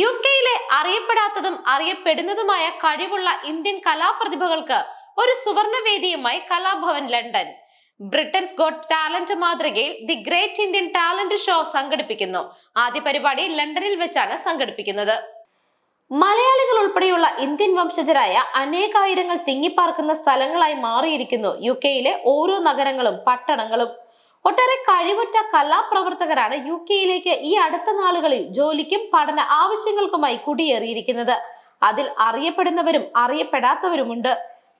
U കെയിലെ അറിയപ്പെടാത്തതും അറിയപ്പെടുന്നതുമായ കഴിവുള്ള Indian കലാപ്രതിഭകൾക്ക് ഒരു സുവർണവേദിയുമായി Kalabhavan London. Britain's got talent മാതൃകയിൽ the great Indian talent show സംഘടിപ്പിക്കുന്നു. ആദ്യ പരിപാടി ലണ്ടനിൽ വെച്ചാണ് സംഘടിപ്പിക്കുന്നത്. മലയാളികൾ ഉൾപ്പെടെയുള്ള ഇന്ത്യൻ വംശജരായ അനേകായിരങ്ങൾ തിങ്ങിപ്പാർക്കുന്ന സ്ഥലങ്ങളായി മാറിയിരിക്കുന്നു യു കെയിലെ ഓരോ നഗരങ്ങളും പട്ടണങ്ങളും. ഒട്ടേറെ കഴിവുറ്റ കലാപ്രവർത്തകരാണ് യു കെയിലേക്ക് ഈ അടുത്ത നാളുകളിൽ ജോലിക്കും പഠന ആവശ്യങ്ങൾക്കുമായി കുടിയേറിയിരിക്കുന്നത്. അതിൽ അറിയപ്പെടുന്നവരും അറിയപ്പെടാത്തവരുമുണ്ട്.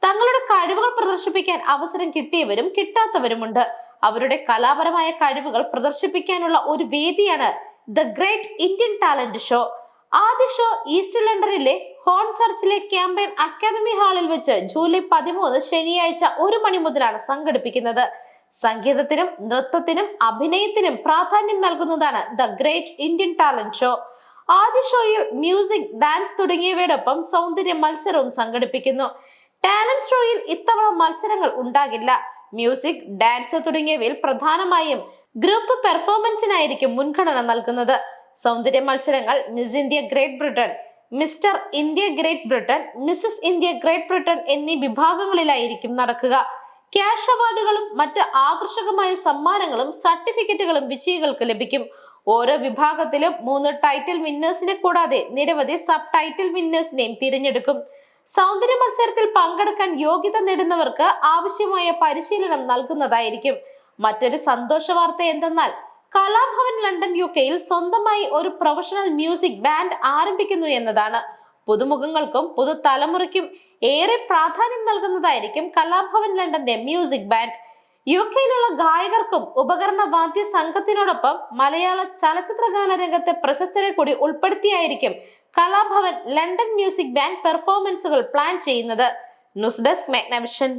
തങ്ങളുടെ കഴിവുകൾ പ്രദർശിപ്പിക്കാൻ അവസരം കിട്ടിയവരും കിട്ടാത്തവരുമുണ്ട്. അവരുടെ കലാപരമായ കഴിവുകൾ പ്രദർശിപ്പിക്കാനുള്ള ഒരു വേദിയാണ് the great Indian talent show. ആദ്യ ഷോ ഈസ്റ്റ് ലണ്ടനിലെ ഹോൺ ചർച്ചിലെ ക്യാമ്പയിൻ അക്കാദമി ഹാളിൽ വെച്ച് ജൂലൈ പതിമൂന്ന് ശനിയാഴ്ച ഒരു മണി മുതലാണ് സംഘടിപ്പിക്കുന്നത്. സംഗീതത്തിനും നൃത്തത്തിനും അഭിനയത്തിനും പ്രാധാന്യം നൽകുന്നതാണ് the great Indian talent show ആദ്യ ഷോയിൽ മ്യൂസിക് ഡാൻസ് തുടങ്ങിയവയോടൊപ്പം സൗന്ദര്യ മത്സരവും സംഘടിപ്പിക്കുന്നു. ടാലന്റ് ഷോയിൽ ഇത്തവണ മത്സരങ്ങൾ ഉണ്ടാകില്ല. മ്യൂസിക് ഡാൻസ് തുടങ്ങിയവയിൽ പ്രധാനമായും ഗ്രൂപ്പ് പെർഫോമൻസിനായിരിക്കും മുൻഗണന നൽകുന്നത്. സൗന്ദര്യ മത്സരങ്ങൾ miss India great Britain mister India great Britain Mrs India great Britain എന്നീ വിഭാഗങ്ങളിലായിരിക്കും നടക്കുക. ക്യാഷ് അവാർഡുകളും മറ്റ് ആകർഷകമായ സമ്മാനങ്ങളും സർട്ടിഫിക്കറ്റുകളും വിജയികൾക്ക് ലഭിക്കും. ഓരോ വിഭാഗത്തിലും മൂന്ന് ടൈറ്റിൽ വിന്നേഴ്സിനെ കൂടാതെ നിരവധി സബ് ടൈറ്റിൽ വിന്നേഴ്സിനെയും തിരഞ്ഞെടുക്കും. സൗന്ദര്യ മത്സരത്തിൽ പങ്കെടുക്കാൻ യോഗ്യത നേടുന്നവർക്ക് ആവശ്യമായ പരിശീലനം നൽകുന്നതായിരിക്കും. മറ്റൊരു സന്തോഷ വാർത്ത എന്തെന്നാൽ കലാഭവൻ ലണ്ടൻ യു കെയിൽ സ്വന്തമായി ഒരു പ്രൊഫഷണൽ മ്യൂസിക് ബാൻഡ് ആരംഭിക്കുന്നു എന്നതാണ്. പുതുമുഖങ്ങൾക്കും പുതുതലമുറയ്ക്കും ഏറെ പ്രാധാന്യം നൽകുന്നതായിരിക്കും കലാഭവൻ ലണ്ടന്റെ മ്യൂസിക് ബാൻഡ്. യു കെയിലുള്ള ഗായകർക്കും ഉപകരണ വാദ്യ സംഘത്തിനോടൊപ്പം മലയാള ചലച്ചിത്ര ഗാന രംഗത്തെ പ്രശസ്തരെ കൂടി ഉൾപ്പെടുത്തിയായിരിക്കും കലാഭവൻ ലണ്ടൻ മ്യൂസിക് ബാൻഡ് പെർഫോമൻസുകൾ പ്ലാൻ ചെയ്യുന്നത്. News desk Magnavision